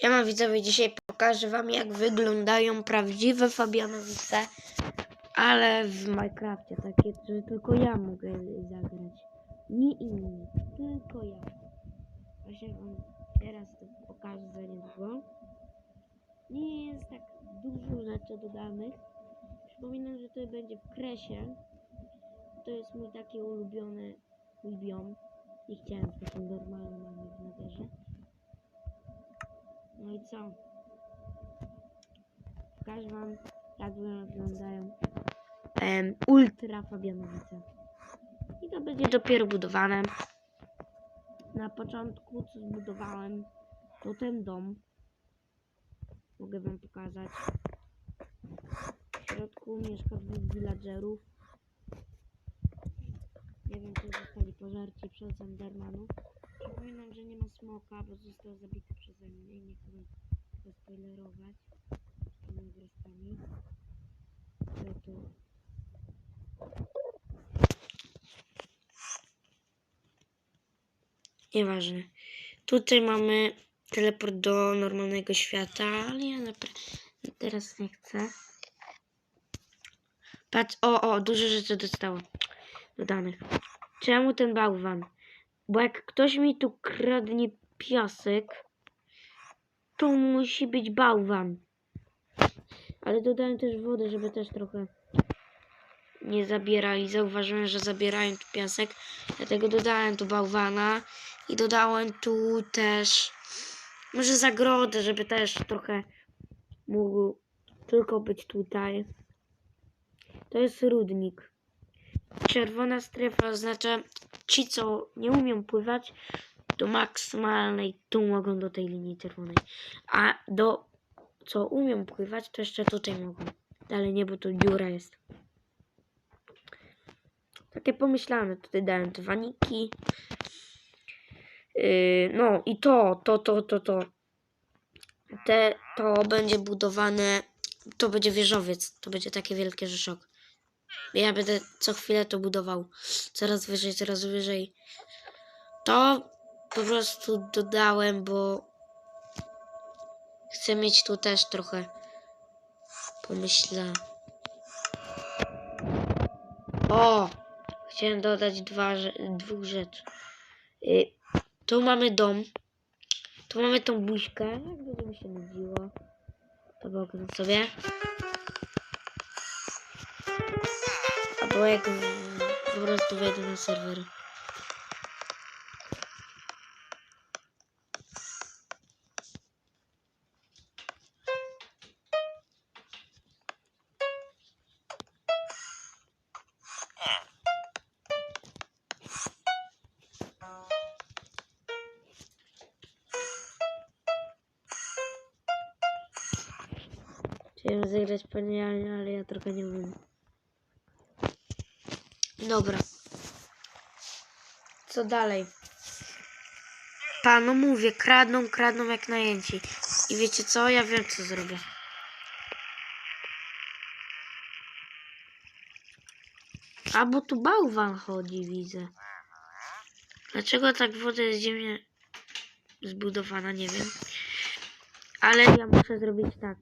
Siema widzowie, dzisiaj pokażę wam jak wyglądają prawdziwe Fabianowice, ale w Minecrafcie, takie, że tylko ja mogę zagrać. Nie inni, tylko ja. Właśnie wam teraz to pokażę za niedługo. Nie jest tak dużo rzeczy dodanych. Przypominam, że to będzie w kresie. To jest mój taki ulubiony biom. Nie chciałem taką normalną mamy w naderze. No i co? Pokażę wam, jak wyglądają em, ultra Fabianowice. I to będzie dopiero budowane. Na początku, co zbudowałem, to ten dom. Mogę wam pokazać. W środku mieszka dwóch villagerów. Nie wiem, czy zostali pożarci przez Endermanów. Przypominam, że nie ma smoka, bo został zabity przeze mnie i nie chcę go spoilerować tymi obrazkami. Ale tu... Nieważne. Tutaj mamy teleport do normalnego świata, ale ja teraz nie chcę. Patrz, o, o, dużo rzeczy dostało dodanych. Czemu ten bałwan? Bo jak ktoś mi tu kradnie piasek, to musi być bałwan. Ale dodałem też wodę, żeby też trochę nie zabierali. Zauważyłem, że zabierają tu piasek, dlatego dodałem tu bałwana i dodałem tu też może zagrodę, żeby też trochę mógł tylko być tutaj. To jest rudnik. Czerwona strefa oznacza ci, co nie umieją pływać, do maksymalnej tu mogą do tej linii czerwonej. A do co umieją pływać, to jeszcze tutaj mogą. Dalej nie, bo tu dziura jest. Takie pomyślane. Tutaj dałem te waniki. Yy, no i to, to, to, to, to. Te, to będzie budowane, to będzie wieżowiec. To będzie takie wielkie rzeszok. Ja będę co chwilę to budował. Coraz wyżej, coraz wyżej. To po prostu dodałem, bo chcę mieć tu też trochę pomyślę. O! Chciałem dodać dwa, dwóch rzeczy. Y, tu mamy dom. Tu mamy tą buźkę. Jak będzie mi się nudziło, to pogram sobie. Albo jak po prostu wejdę na serwer. Chciałem zagrać panialnie, ale ja trochę nie umiem. Dobra. Co dalej? Panu mówię, kradną, kradną jak najęci. I wiecie co? Ja wiem co zrobię. A bo tu bałwan chodzi, widzę. Dlaczego tak woda jest dziwnie zbudowana, nie wiem. Ale ja muszę zrobić tak.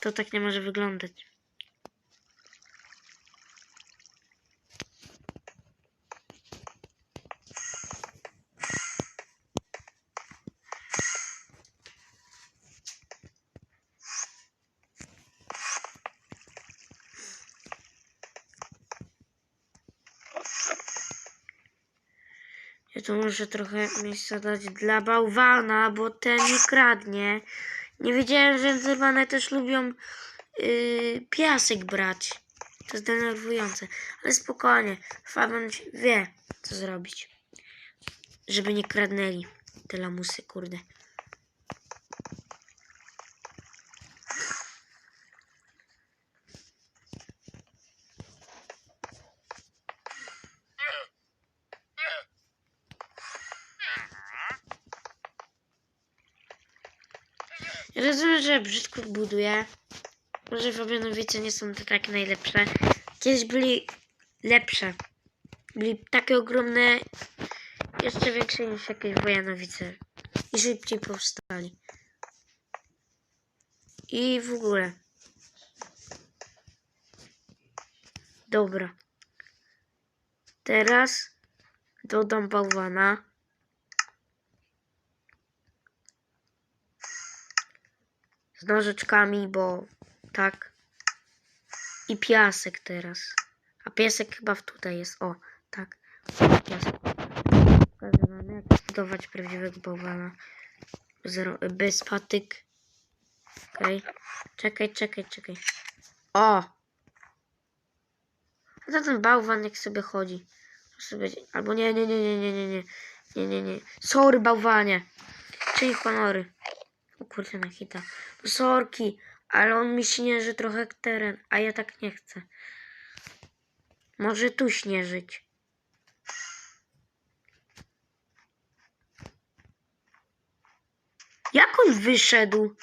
To tak nie może wyglądać. Ja tu muszę trochę miejsca dać dla bałwana, bo ten nie kradnie. Nie wiedziałem, że endermany też lubią yy, piasek brać. To jest denerwujące. Ale spokojnie. Fabian wie, co zrobić. Żeby nie kradnęli te lamusy, kurde. Że brzydko buduję. Może Fabianowice nie są tak najlepsze. Kiedyś byli lepsze. Byli takie ogromne, jeszcze większe niż jakieś Wojanowice. i szybciej powstali. I w ogóle. Dobra. Teraz dodam bałwana. Z nożyczkami, bo tak. I piasek teraz. A piesek chyba w tutaj jest. O, tak. Piasek. Pokażę jak zbudować prawdziwego bałwana. Zero, bez patyk. Okej. Czekaj, czekaj, czekaj. O! A ten bałwan jak sobie chodzi. Sobie... Albo nie, nie, nie, nie, nie, nie, nie. Nie, nie, nie. Sorry, bałwanie. Czyń honory. O kurczę, na hita. Sorki, ale on mi śnieży trochę teren, a ja tak nie chcę. Może tu śnieżyć. Jak on wyszedł?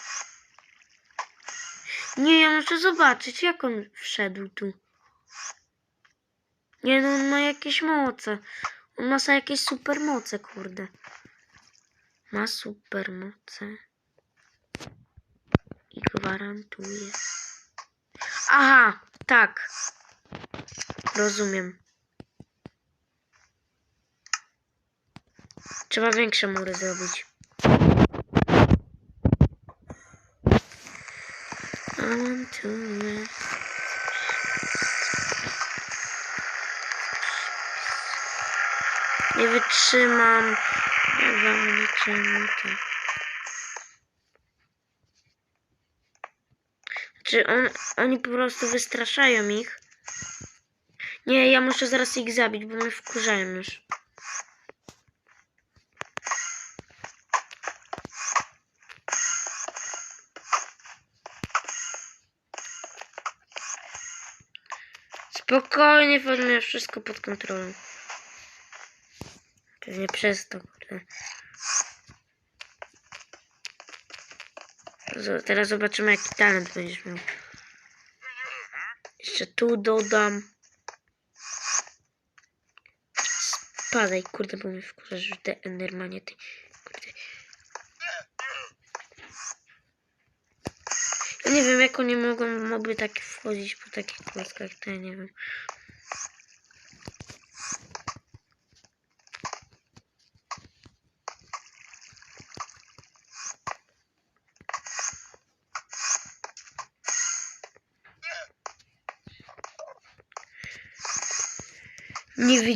Nie, ja muszę zobaczyć, jak on wszedł tu. Nie, no on ma jakieś moce. On ma jakieś supermoce, kurde. Ma supermoce. Gwarantuje. Aha, tak. Rozumiem. Trzeba większe mury zrobić. Nie wytrzymam. Dawamy czemu to. Czy on, oni po prostu wystraszają ich? Nie, ja muszę zaraz ich zabić, bo mnie wkurzają już. Spokojnie, wezmę wszystko pod kontrolą. Pewnie przez to, kurde. Teraz zobaczymy, jaki talent będziesz miał. Jeszcze tu dodam. Spadaj, kurde, bo mnie wkurzasz, że te Endermanie, ty, kurde. Ja nie wiem, jak oni mogą, mogły tak wchodzić po takich klatkach, to ja nie wiem.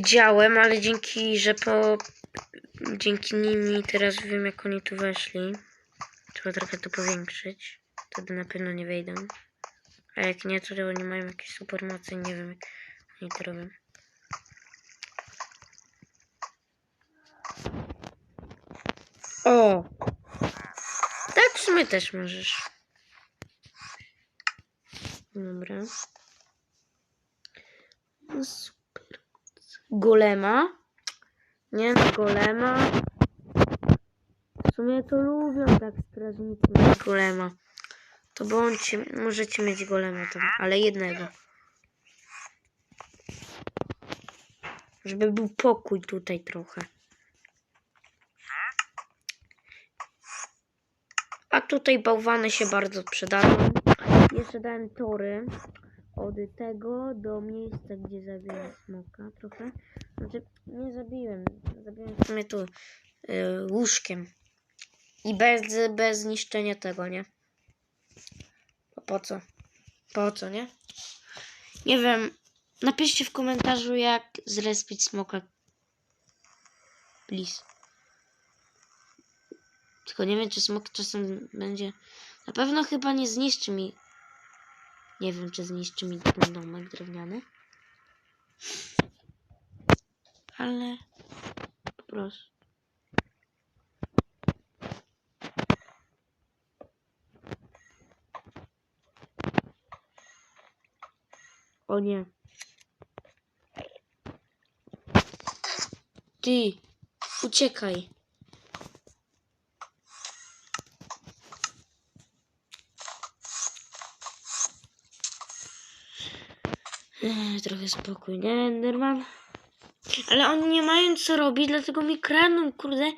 Nie widziałem, ale dzięki, że po... Dzięki nimi teraz wiem, jak oni tu weszli. Trzeba trochę to powiększyć. Wtedy na pewno nie wejdą. A jak nie, to oni mają jakieś super mocy nie wiem, jak oni to robią. O! Tak w sumie też możesz. Dobra. No super. Golema. Nie no, golema. W sumie to lubią tak strażnicy mieć golema. To bądźcie, możecie mieć golema tam, ale jednego. Żeby był pokój tutaj trochę. A tutaj bałwany się bardzo przydają. Jeszcze dałem tory od tego do miejsca, gdzie zabiłem smoka trochę. Znaczy, nie zabiłem. Zabiłem w sumie tu y, łóżkiem. I bez, bez niszczenia tego, nie? Po co? Po co, nie? Nie wiem. Napiszcie w komentarzu, jak zrespić smoka. Please. Tylko nie wiem, czy smok czasem będzie... Na pewno chyba nie zniszczy mi... Nie wiem, czy zniszczy mi ten domek drewniany. Ale... Po prostu. O nie. Ty, uciekaj. Trochę spokój, nie, Enderman? Ale oni nie mają co robić, dlatego mi kradną, kurde.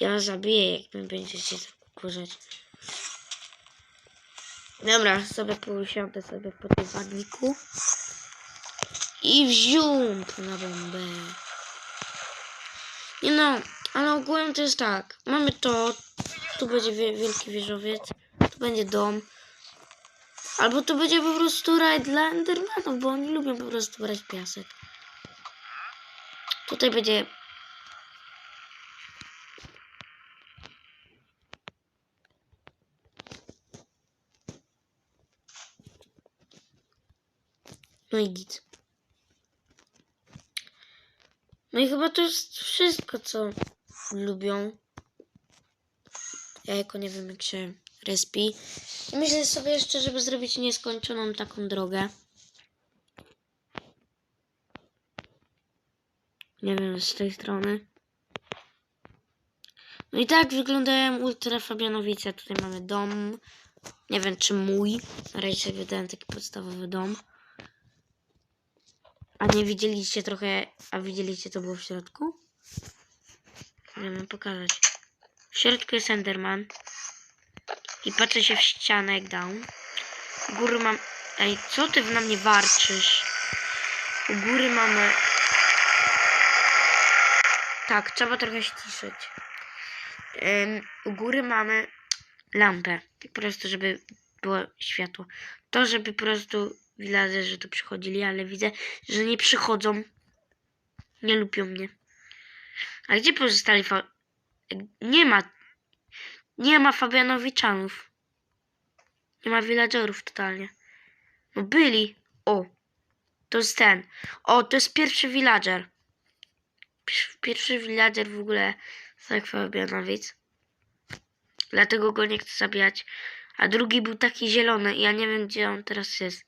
Ja zabiję, jak wy będziecie kurzać. Dobra, sobie posiądę sobie po tym wadniku. I wziął na bombę. Nie no, ale ogółem to jest tak. Mamy to. Tu będzie wie- wielki wieżowiec. Tu będzie dom. Albo to będzie po prostu raj dla Endermanów, bo oni lubią po prostu brać piasek. Tutaj będzie... No i git. No i chyba to jest wszystko, co lubią. Ja jako nie wiem, jak się respi. I myślę sobie jeszcze, żeby zrobić nieskończoną taką drogę. Nie wiem, z tej strony. No i tak wyglądają Ultra Fabianowice. Tutaj mamy dom. Nie wiem, czy mój. Na razie sobie dałem taki podstawowy dom. A nie widzieliście trochę, a widzieliście co było w środku? Nie wiem pokazać. W środku jest Enderman. I patrzę się w ścianę jak down. U góry mam... Ej, co ty na mnie warczysz? U góry mamy... Tak, trzeba trochę ściszyć. U góry mamy lampę. Po prostu, żeby było światło. To, żeby po prostu villagerzy tu przychodzili, ale widzę, że nie przychodzą. Nie lubią mnie. A gdzie pozostali fa... Nie ma. Nie ma Fabianowiczanów. Nie ma villagerów totalnie. No byli. O. To jest ten. O, to jest pierwszy villager. Pier- Pierwszy villager w ogóle tak Fabianowic. Dlatego go nie chcę zabijać. A drugi był taki zielony i ja nie wiem gdzie on teraz jest.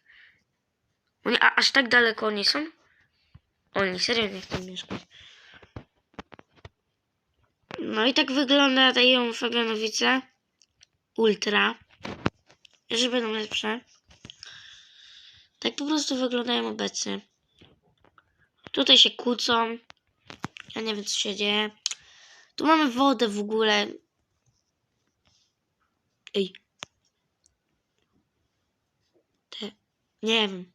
Oni, a, aż tak daleko oni są? Oni serio nie chcą mieszkać. No i tak wyglądają Fabianowice. Ultra. Że będą lepsze. Tak po prostu wyglądają obecnie. Tutaj się kłócą. Ja nie wiem co się dzieje. Tu mamy wodę w ogóle. Ej. Te. Nie wiem.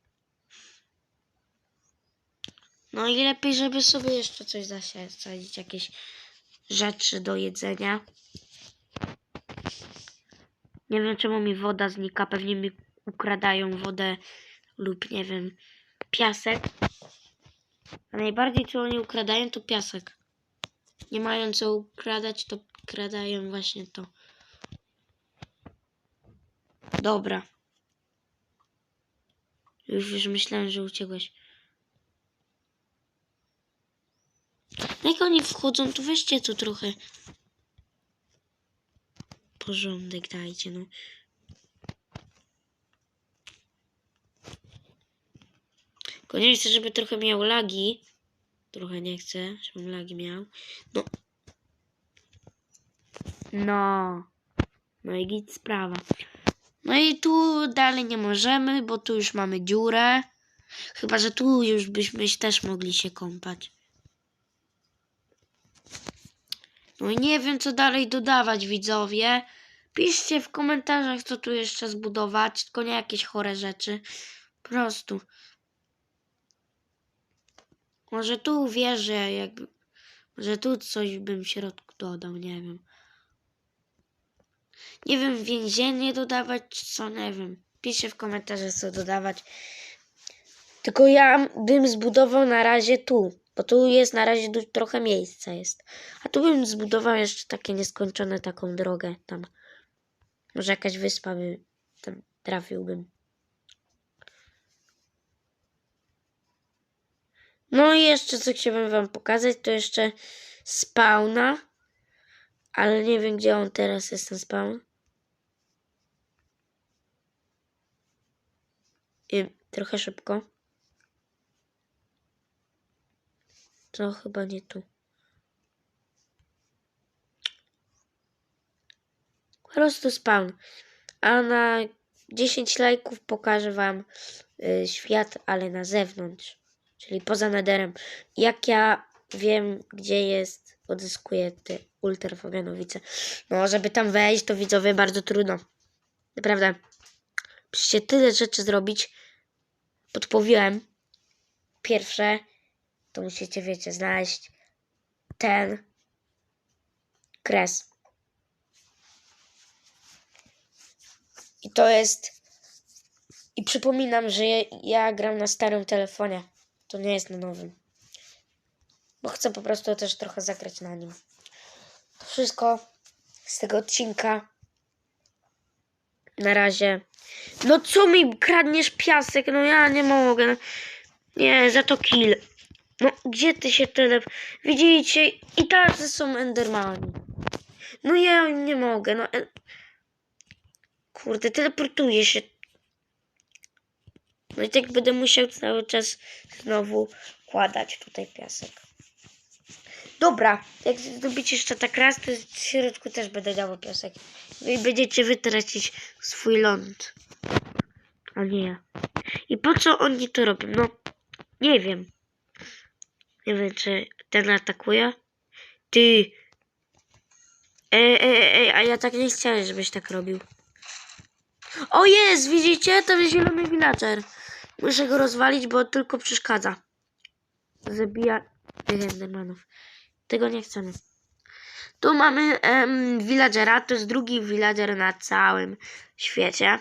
No i lepiej, żeby sobie jeszcze coś zasadzić, jakieś rzeczy do jedzenia. Nie wiem czemu mi woda znika, pewnie mi ukradają wodę lub nie wiem, piasek. A najbardziej co oni ukradają to piasek. Nie mają co ukradać, to kradają właśnie to. Dobra. Już, już myślałem, że uciekłeś. No Jak oni wchodzą, to weźcie tu trochę porządek dajcie, no. Tylko nie chcę, żeby trochę miał lagi. Trochę nie chcę, żebym lagi miał. No. No. No i git sprawa. No i tu dalej nie możemy, bo tu już mamy dziurę. Chyba, że tu już byśmy też mogli się kąpać. No i nie wiem, co dalej dodawać, widzowie. Piszcie w komentarzach, co tu jeszcze zbudować, tylko nie jakieś chore rzeczy. Po prostu. Może tu wierzę, jakby. Może tu coś bym w środku dodał, nie wiem. Nie wiem, więzienie dodawać, co, nie wiem. Piszcie w komentarzach, co dodawać. Tylko ja bym zbudował na razie tu, bo tu jest na razie trochę miejsca jest. A tu bym zbudował jeszcze takie nieskończone taką drogę tam. Może jakaś wyspa by tam trafiłbym. No i jeszcze co chciałbym wam pokazać, to jeszcze spawna. Ale nie wiem gdzie on teraz jest ten spawn. I trochę szybko. To chyba nie tu. Po prostu spawn. A na 10 lajków pokażę wam y, świat, ale na zewnątrz. Czyli poza nederem. Jak ja wiem, gdzie jest odzyskuje te ultrafaganowice. No, żeby tam wejść, to widzowie bardzo trudno. Naprawdę. Musicie tyle rzeczy zrobić. Podpowiedziałem. Pierwsze, to musicie, wiecie, znaleźć ten kres. I to jest. I przypominam, że ja, gram na starym telefonie. To nie jest na nowym. Bo chcę po prostu też trochę zagrać na nim. To wszystko z tego odcinka. Na razie. No co mi kradniesz piasek? No ja nie mogę. Nie, za to kill. No gdzie ty się tyle... Widzicie? I tacy są endermani. No ja nie mogę. No. e- Kurde, teleportuję się. No i tak będę musiał cały czas znowu kładać tutaj piasek. Dobra, jak zrobicie jeszcze tak raz, to w środku też będę dawał piasek. No i będziecie wy tracić swój ląd. A nie. I po co oni to robią? No, nie wiem. Nie wiem, czy ten atakuje. Ty. Ej, ej, ej, a ja tak nie chciałem, żebyś tak robił. O jest, widzicie? To jest zielony villager. Muszę go rozwalić, bo tylko przeszkadza. Zabija endermanów. Tego nie chcemy. Tu mamy em, villagera, to jest drugi villager na całym świecie.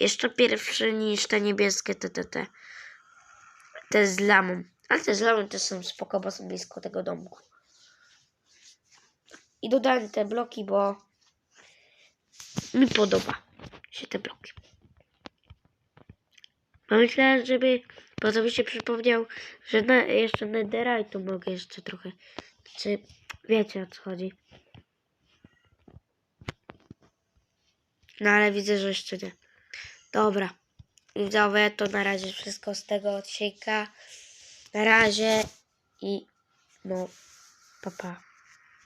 Jeszcze pierwszy niż te niebieskie TTT. Te z lamą. Ale te z lamą też są spoko, bo są blisko tego domku. I dodałem te bloki, bo mi podoba się te bloki. Pomyślałem, żeby, bo to mi się przypomniał, że na, jeszcze netherite'u mogę jeszcze trochę. Czy wiecie o co chodzi? No ale widzę, że jeszcze nie. Dobra. Widzowie, to na razie wszystko z tego odcinka. Na razie i no, papa. Pa.